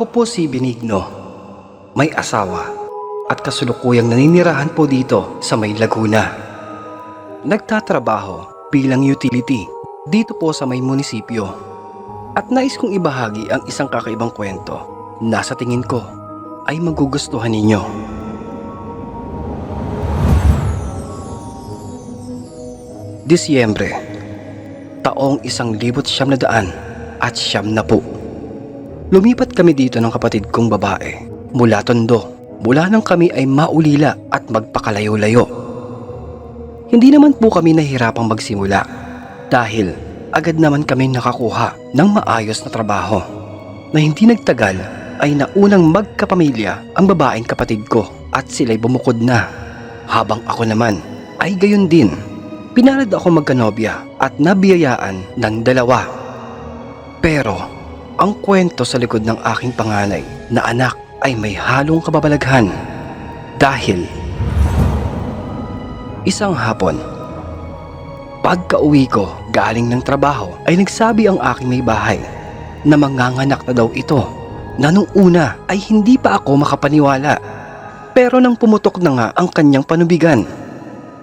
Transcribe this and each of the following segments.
Ako po si Benigno. May asawa at kasulukuyang naninirahan po dito sa may Laguna. Nagtatrabaho bilang utility dito po sa may munisipyo. At nais kong ibahagi ang isang kakaibang kwento na sa tingin ko ay magugustuhan ninyo. Disyembre, taong isang libot siyam na daan at siyam na po. Lumipat kami dito ng kapatid kong babae mula Tondo mula nang kami ay maulila at magpakalayo-layo. Hindi naman po kami nahirapang magsimula dahil agad naman kami nakakuha ng maayos na trabaho na hindi nagtagal ay naunang magkapamilya ang babaeng kapatid ko at sila'y bumukod na habang ako naman ay gayon din. Pinalad ako magkanobya at nabiyayaan ng dalawa. Pero ang kwento sa likod ng aking panganay na anak ay may halong kababalaghan. Dahil isang hapon pagka uwi ko galing ng trabaho ay nagsabi ang aking may bahay na manganganak na daw ito na nung una ay hindi pa ako makapaniwala. Pero nang pumutok na nga ang kanyang panubigan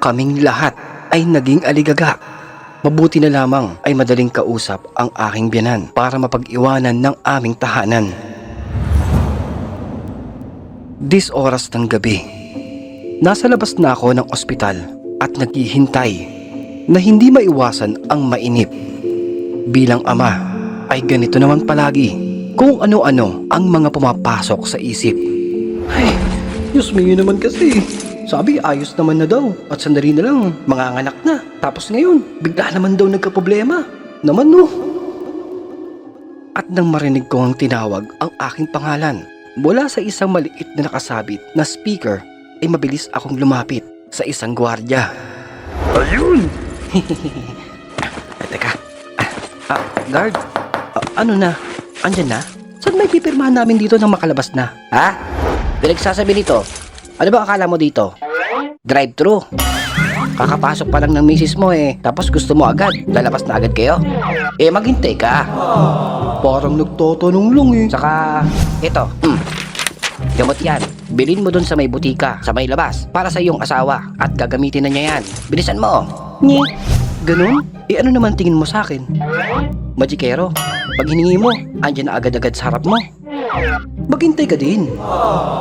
kaming lahat ay naging aligaga Mabuti na lamang ay madaling kausap ang aking biyanan para mapag-iwanan ng aming tahanan. Dis oras ng gabi. Nasa labas na ako ng ospital at naghihintay na hindi maiwasan ang mainip. Bilang ama ay ganito naman palagi kung ano-ano ang mga pumapasok sa isip. Ay, Diyos yun naman kasi. Sabi ayos naman na daw at sandali na lang manganganak na. Tapos ngayon, bigla naman daw nagka-problema. Naman no. At nang marinig ko ang tinawag ang aking pangalan mula sa isang maliit na nakasabit na speaker ay mabilis akong lumapit sa isang gwardya. Ayun! Teka. Ah, guard. Ah, ano na? Andyan na? Saan may pipirmahan namin dito nang makalabas na? Ha? Pinagsasabi nito. Ano ba akala mo dito? Drive-thru. Kakapasok pa lang ng misis mo eh. Tapos gusto mo agad. Lalabas na agad kayo. Eh maghintay ka. Parang nagtatanong lang eh. Saka, ito. Mm, gamot yan. Bilin mo dun sa may butika, sa may labas. Para sa iyong asawa. At gagamitin na niya yan. Bilisan mo. Nye. Ganun? Eh ano naman tingin mo sa akin? Magikero. Pag hiningi mo, andyan na agad-agad sa harap mo. Maghintay ka din.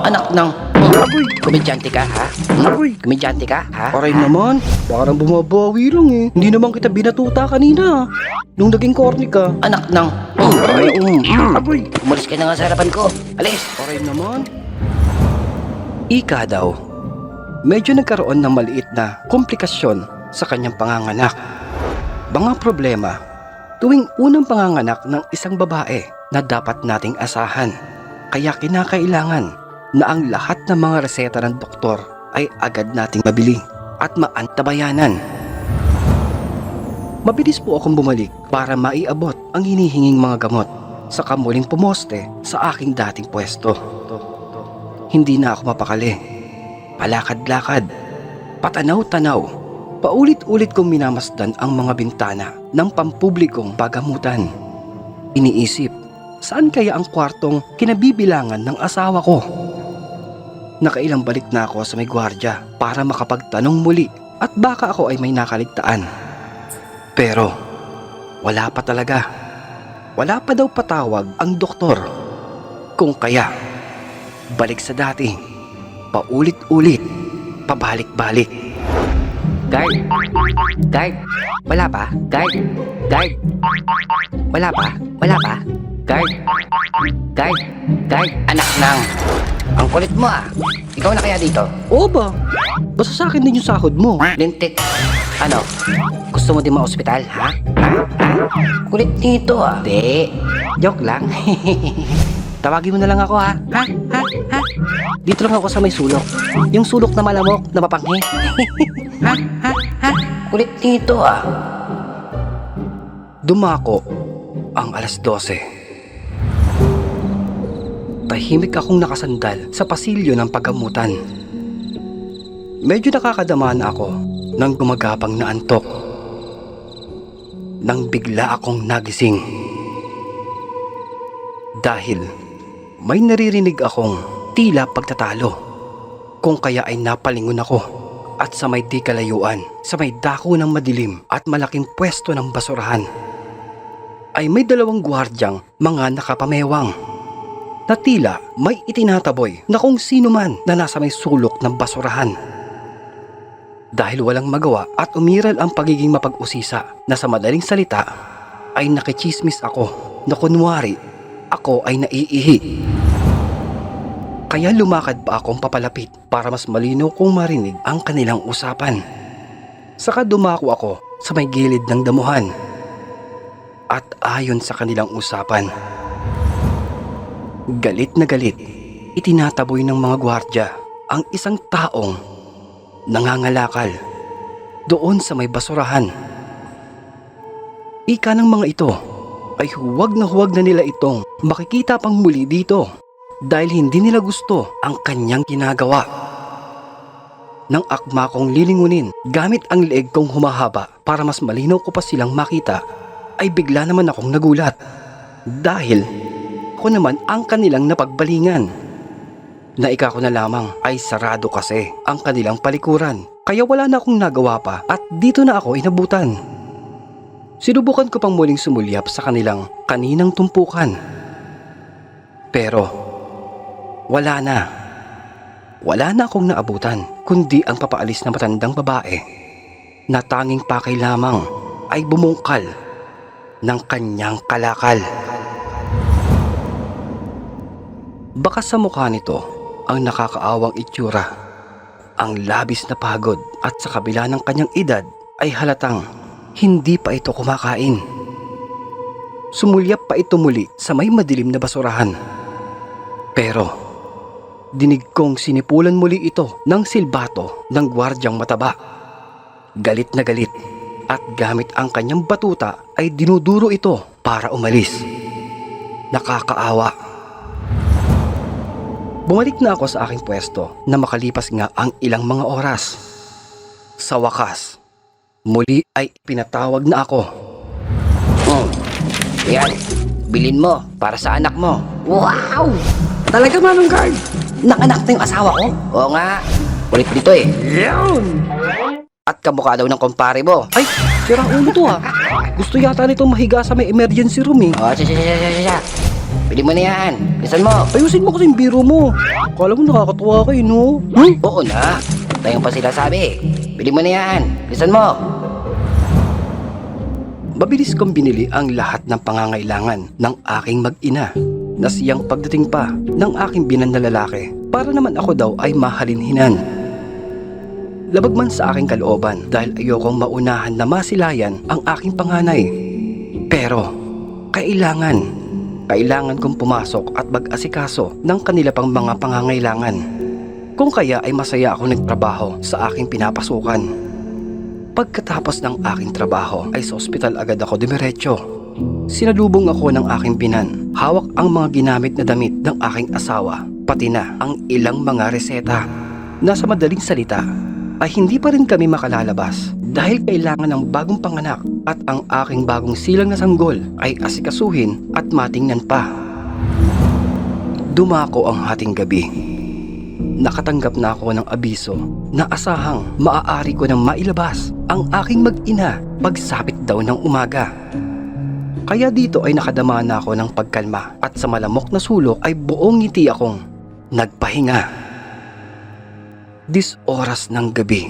Anak ng... Mm, Komedyante ka, ha? Mm, Komedyante ka, ha? Aray naman, parang bumabawi lang eh. Hindi naman kita binatuta kanina. Nung naging corny ka. Anak ng... Mm, Aray, um, Aray, umalis ka na nga sa harapan ko. Alis. aray naman. Ika daw, medyo nagkaroon ng maliit na komplikasyon sa kanyang panganganak. Mga problema tuwing unang panganganak ng isang babae na dapat nating asahan. Kaya kinakailangan na ang lahat ng mga reseta ng doktor ay agad nating mabili at maantabayanan. Mabilis po akong bumalik para maiabot ang hinihinging mga gamot sa kamuling pumoste sa aking dating pwesto. Hindi na ako mapakali. Palakad-lakad, patanaw-tanaw, paulit-ulit kong minamasdan ang mga bintana ng pampublikong pagamutan. Iniisip, saan kaya ang kwartong kinabibilangan ng asawa ko? Nakailang balik na ako sa may gwardya para makapagtanong muli at baka ako ay may nakaligtaan. Pero wala pa talaga. Wala pa daw patawag ang doktor. Kung kaya, balik sa dati. Paulit-ulit, pabalik-balik. Guard. Guard. Wala pa? Guard. Guard. Wala pa? Wala pa? Guard. Guard. Guard. Anak ng... Ang kulit mo ah. Ikaw na kaya dito? Oo ba? Basta sa akin din yung sahod mo. Lintik. Ano? Gusto mo din ma-ospital, ha? Ha? Kulit nito ah. Di. Joke lang. Tawagin mo na lang ako ha. ha? Ha? Ha? Dito lang ako sa may sulok. Yung sulok na malamok na mapanghi. Ha? Ha? Ha? Kulit nito ah. Dumako ang alas 12. Tahimik akong nakasandal sa pasilyo ng paggamutan. Medyo nakakadamaan ako ng gumagapang na antok. Nang bigla akong nagising. Dahil may naririnig akong tila pagtatalo. Kung kaya ay napalingon ako at sa may di kalayuan, sa may dako ng madilim at malaking pwesto ng basurahan, ay may dalawang gwardyang mga nakapamewang na tila may itinataboy na kung sino man na nasa may sulok ng basurahan. Dahil walang magawa at umiral ang pagiging mapag-usisa na sa madaling salita ay nakichismis ako na kunwari ako ay naiihi. Kaya lumakad pa akong papalapit para mas malinaw kong marinig ang kanilang usapan. Saka dumako ako sa may gilid ng damuhan. At ayon sa kanilang usapan, galit na galit, itinataboy ng mga gwardya ang isang taong nangangalakal doon sa may basurahan. Ika ng mga ito ay huwag na huwag na nila itong makikita pang muli dito dahil hindi nila gusto ang kanyang ginagawa. Nang akma kong lilingunin gamit ang leeg kong humahaba para mas malinaw ko pa silang makita, ay bigla naman akong nagulat. Dahil ako naman ang kanilang napagbalingan. Naika ko na lamang ay sarado kasi ang kanilang palikuran. Kaya wala na akong nagawa pa at dito na ako inabutan. Sinubukan ko pang muling sumulyap sa kanilang kaninang tumpukan. Pero wala na. Wala na akong naabutan kundi ang papaalis na matandang babae na tanging pakay lamang ay bumungkal ng kanyang kalakal. Baka sa mukha nito ang nakakaawang itsura. Ang labis na pagod at sa kabila ng kanyang edad ay halatang hindi pa ito kumakain. Sumulyap pa ito muli sa may madilim na basurahan. Pero dinig kong sinipulan muli ito ng silbato ng gwardyang mataba. Galit na galit at gamit ang kanyang batuta ay dinuduro ito para umalis. Nakakaawa. Bumalik na ako sa aking pwesto na makalipas nga ang ilang mga oras. Sa wakas, muli ay pinatawag na ako. Oh, yan. Bilin mo para sa anak mo. Wow! Talaga manong guard. Nakanak na yung asawa ko. Oo nga. Kulit dito eh. At kamukha daw ng kumpare mo. Ay, sira ulo to ha. Gusto yata nito mahiga sa may emergency room eh. Oh, siya, siya, siya, siya, siya. Bili mo na yan. Bilisan mo. Ayusin mo kasi yung biro mo. Kala mo nakakatuwa kayo, no? Hmm? Oo na. Tayong pa sila sabi. Bili mo na yan. Bilisan mo. Mabilis kong binili ang lahat ng pangangailangan ng aking mag-ina na siyang pagdating pa ng aking binan na lalaki para naman ako daw ay mahalinhinan. Labag man sa aking kalooban dahil ayokong maunahan na masilayan ang aking panganay. Pero, kailangan, kailangan kong pumasok at mag-asikaso ng kanila pang mga pangangailangan. Kung kaya ay masaya ako nagtrabaho sa aking pinapasukan. Pagkatapos ng aking trabaho ay sa ospital agad ako dumiretso. Sinalubong ako ng aking binan. Hawak ang mga ginamit na damit ng aking asawa, pati na ang ilang mga reseta. Nasa madaling salita, ay hindi pa rin kami makalalabas dahil kailangan ng bagong panganak at ang aking bagong silang na sanggol ay asikasuhin at matingnan pa. Dumako ang hating gabi. Nakatanggap na ako ng abiso na asahang maaari ko nang mailabas ang aking mag-ina pagsapit daw ng umaga. Kaya dito ay nakadama na ako ng pagkalma at sa malamok na sulok ay buong ngiti akong nagpahinga. Dis oras ng gabi.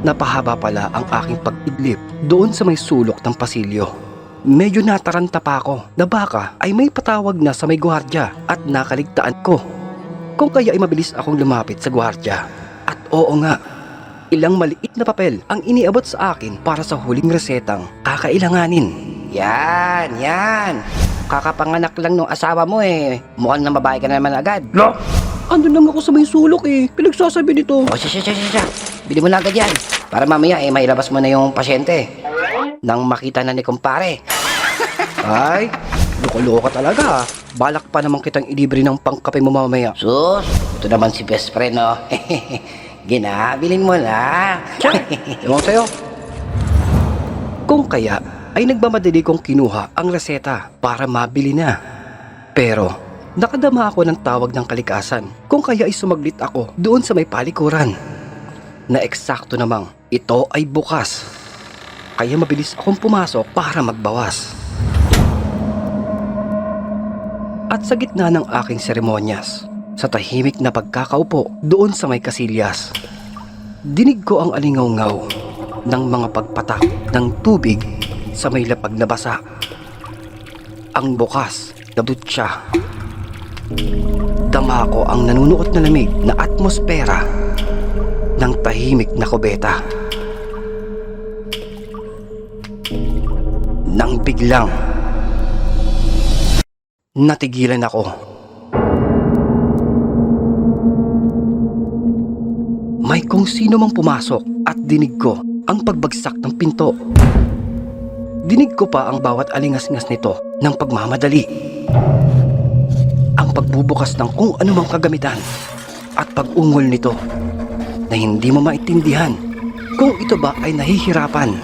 Napahaba pala ang aking pag-idlip doon sa may sulok ng pasilyo. Medyo nataranta pa ako na baka ay may patawag na sa may gwardya at nakaligtaan ko. Kung kaya ay mabilis akong lumapit sa gwardya. At oo nga, ilang maliit na papel ang iniabot sa akin para sa huling resetang kakailanganin. Yan, yan. Kakapanganak lang nung asawa mo eh. Mukhang na babae ka na naman agad. No! Ando lang ako sa may sulok eh. Pinagsasabi nito. O, siya, siya, siya, siya. Bili mo na agad yan. Para mamaya eh, mailabas mo na yung pasyente. Nang makita na ni kumpare. Ay, loko-loko ka talaga. ah. Balak pa naman kitang ilibre ng pangkape mo mamaya. Sus, ito naman si best friend, no? Ginabilin mo na. Ewan sa'yo. Kung kaya, ay nagmamadali kong kinuha ang reseta para mabili na. Pero, nakadama ako ng tawag ng kalikasan kung kaya ay sumaglit ako doon sa may palikuran. Na eksakto namang ito ay bukas. Kaya mabilis akong pumasok para magbawas. At sa gitna ng aking seremonyas, sa tahimik na pagkakaupo doon sa may kasilyas, dinig ko ang alingaw-ngaw ng mga pagpatak ng tubig sa may lapag na basa. Ang bukas na dutya. Dama ko ang nanunuot na lamig na atmosfera ng tahimik na kubeta. Nang biglang natigilan ako. May kung sino mang pumasok at dinig ko ang pagbagsak ng pinto. Dinig ko pa ang bawat alingas-ngas nito ng pagmamadali. Ang pagbubukas ng kung anumang kagamitan at pag-ungol nito na hindi mo maintindihan kung ito ba ay nahihirapan.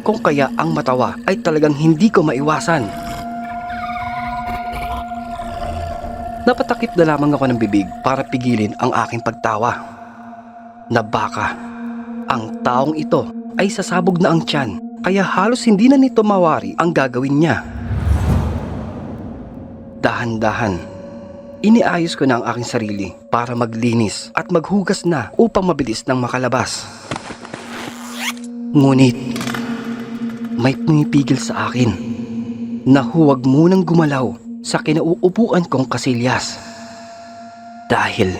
Kung kaya ang matawa ay talagang hindi ko maiwasan. Napatakip na lamang ako ng bibig para pigilin ang aking pagtawa. Na baka, ang taong ito ay sasabog na ang tiyan kaya halos hindi na nito mawari ang gagawin niya. Dahan-dahan, iniayos ko na ang aking sarili para maglinis at maghugas na upang mabilis nang makalabas. Ngunit, may pumipigil sa akin na huwag munang gumalaw sa kinauupuan kong kasilyas. Dahil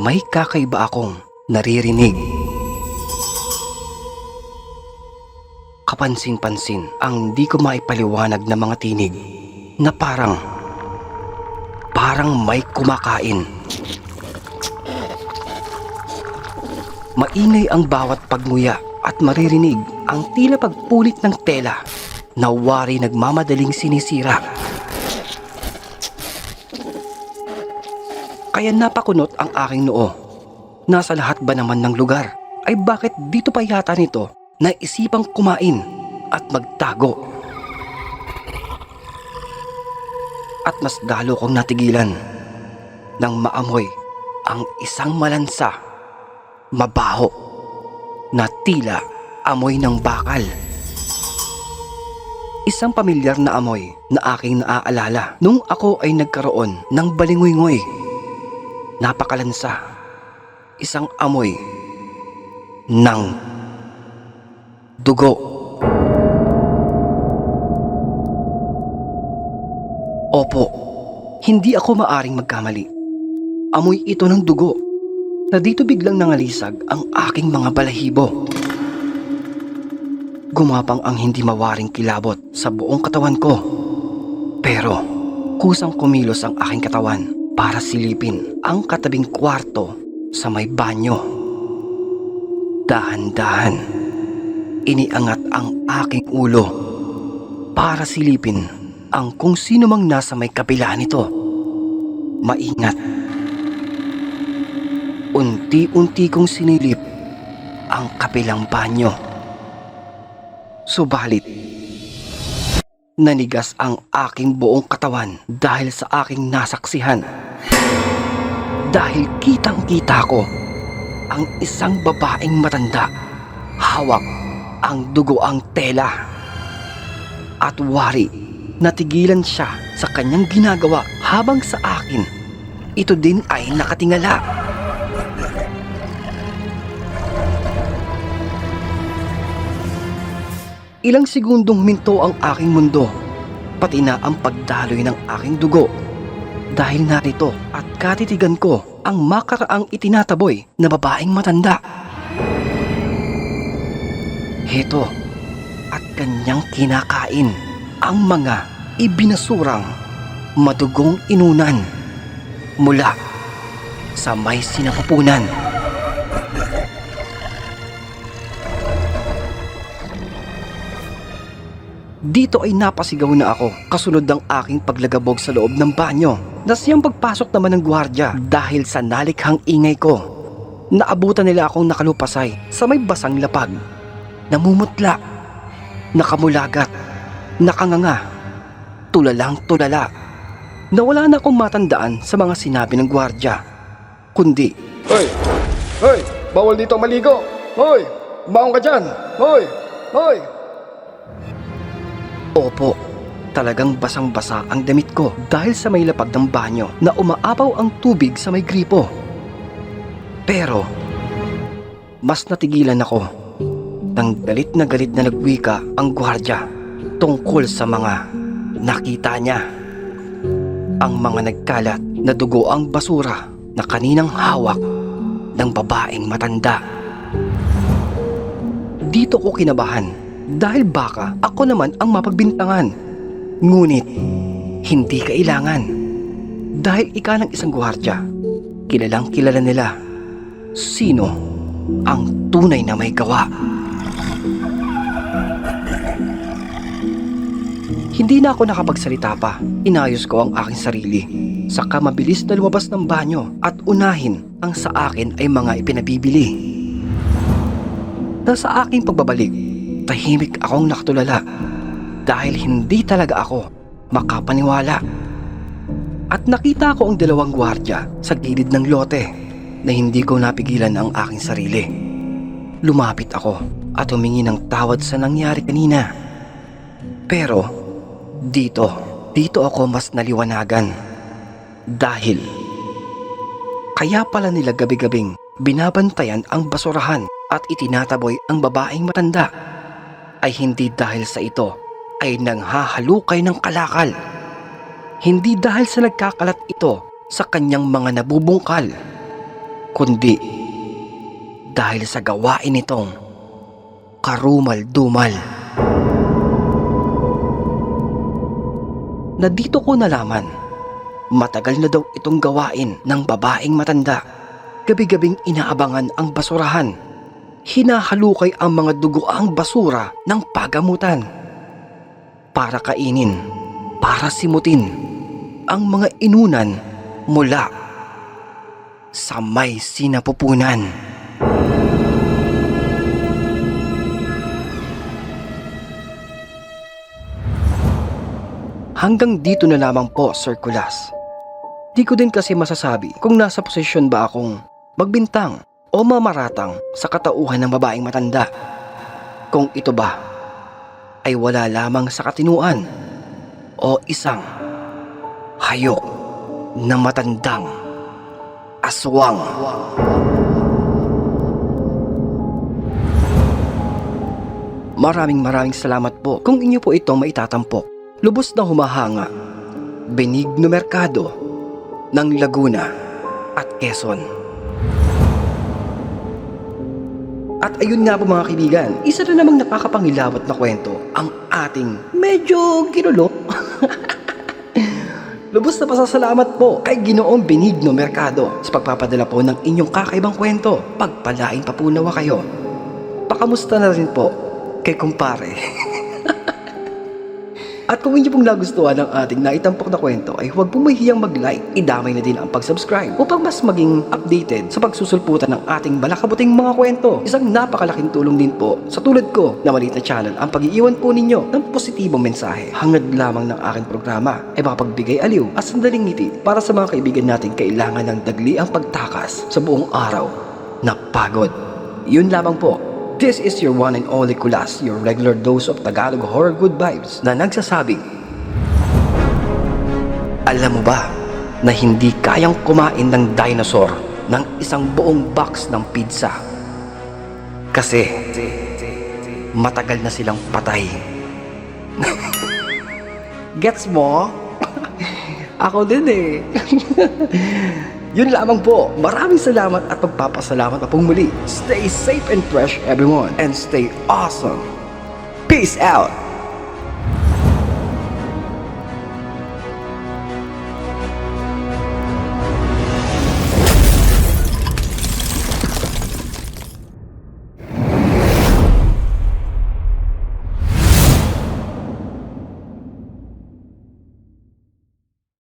may kakaiba akong naririnig. Kapansin-pansin ang di ko maipaliwanag na mga tinig na parang parang may kumakain. Maingay ang bawat pagmuya at maririnig ang tila pagpulit ng tela na wari nagmamadaling sinisira. Kaya napakunot ang aking noo. Nasa lahat ba naman ng lugar ay bakit dito pa yata nito na isipang kumain at magtago? At mas lalo kong natigilan nang maamoy ang isang malansa, mabaho, na tila amoy ng bakal. Isang pamilyar na amoy na aking naaalala nung ako ay nagkaroon ng balingoy-ngoy. Napakalansa. Isang amoy ng dugo. Opo, hindi ako maaring magkamali. Amoy ito ng dugo na dito biglang nangalisag ang aking mga balahibo. Gumapang ang hindi mawaring kilabot sa buong katawan ko. Pero kusang kumilos ang aking katawan para silipin ang katabing kwarto sa may banyo. Dahan-dahan, iniangat ang aking ulo para silipin ang kung sino mang nasa may kabila nito. Maingat. Unti-unti kong sinilip ang kabilang banyo. Subalit, nanigas ang aking buong katawan dahil sa aking nasaksihan. Dahil kitang-kita ko ang isang babaeng matanda, hawak ang dugo ang tela. At wari, natigilan siya sa kanyang ginagawa habang sa akin, ito din ay nakatingala. Ilang segundong huminto ang aking mundo, pati na ang pagdaloy ng aking dugo. Dahil narito at katitigan ko ang makaraang itinataboy na babaeng matanda. Heto, at kanyang kinakain ang mga ibinasurang madugong inunan mula sa may sinapupunan. Dito ay napasigaw na ako kasunod ng aking paglagabog sa loob ng banyo na siyang pagpasok naman ng gwardya dahil sa nalikhang ingay ko. Naabutan nila akong nakalupasay sa may basang lapag. Namumutla, nakamulagat, nakanganga, tulalang tulala. Nawala na akong matandaan sa mga sinabi ng gwardya. Kundi, Hoy! Hoy! Bawal dito maligo! Hoy! Baon ka dyan! Hoy! Hoy! Opo, talagang basang-basa ang damit ko dahil sa may lapag ng banyo na umaapaw ang tubig sa may gripo. Pero, mas natigilan ako nang galit na galit na nagwika ang gwardya tungkol sa mga nakita niya. Ang mga nagkalat na dugo ang basura na kaninang hawak ng babaeng matanda. Dito ko kinabahan dahil baka ako naman ang mapagbintangan. Ngunit, hindi kailangan. Dahil ika ng isang gwardya, kilalang kilala nila. Sino ang tunay na may gawa? Hindi na ako nakapagsalita pa. Inayos ko ang aking sarili. Saka mabilis na lumabas ng banyo at unahin ang sa akin ay mga ipinabibili. Na sa aking pagbabalik, tahimik akong nakatulala dahil hindi talaga ako makapaniwala. At nakita ko ang dalawang gwardya sa gilid ng lote na hindi ko napigilan ang aking sarili. Lumapit ako at humingi ng tawad sa nangyari kanina. Pero dito, dito ako mas naliwanagan. Dahil kaya pala nila gabi-gabing binabantayan ang basurahan at itinataboy ang babaeng matanda ay hindi dahil sa ito ay nanghahalukay ng kalakal. Hindi dahil sa nagkakalat ito sa kanyang mga nabubungkal, kundi dahil sa gawain nitong karumal-dumal. Na dito ko nalaman, matagal na daw itong gawain ng babaeng matanda. Gabi-gabing inaabangan ang basurahan hinahalukay ang mga dugoang basura ng pagamutan. Para kainin, para simutin ang mga inunan mula sa may sinapupunan. Hanggang dito na lamang po, Sir Kulas. Di ko din kasi masasabi kung nasa posisyon ba akong magbintang o mamaratang sa katauhan ng babaeng matanda. Kung ito ba ay wala lamang sa katinuan o isang hayok na matandang aswang. Maraming maraming salamat po kung inyo po itong maitatampok. Lubos na humahanga. Benigno Mercado ng Laguna at Quezon. At ayun nga po mga kaibigan, isa na namang nakakapangilabot na kwento ang ating medyo ginulo. Lubos na pasasalamat po kay Ginoong Benigno Mercado sa pagpapadala po ng inyong kakaibang kwento. Pagpalain pa po nawa kayo. Pakamusta na rin po kay kumpare. At kung hindi pong nagustuhan ang ating naitampok na kwento ay huwag pong mahihiyang mag-like, idamay na din ang pag-subscribe upang mas maging updated sa pagsusulputan ng ating balakabuting mga kwento. Isang napakalaking tulong din po sa tulad ko na maliit na channel ang pag-iiwan po ninyo ng positibong mensahe. Hangad lamang ng aking programa ay makapagbigay aliw at sandaling ngiti para sa mga kaibigan natin kailangan ng dagli ang pagtakas sa buong araw na pagod. Yun lamang po. This is your one and only Kulas, your regular dose of Tagalog horror good vibes na nagsasabing Alam mo ba na hindi kayang kumain ng dinosaur ng isang buong box ng pizza? Kasi matagal na silang patay. Gets mo? Ako din eh. Yun lamang po. Maraming salamat at pagpapasalamat pa pong muli. Stay safe and fresh everyone and stay awesome. Peace out!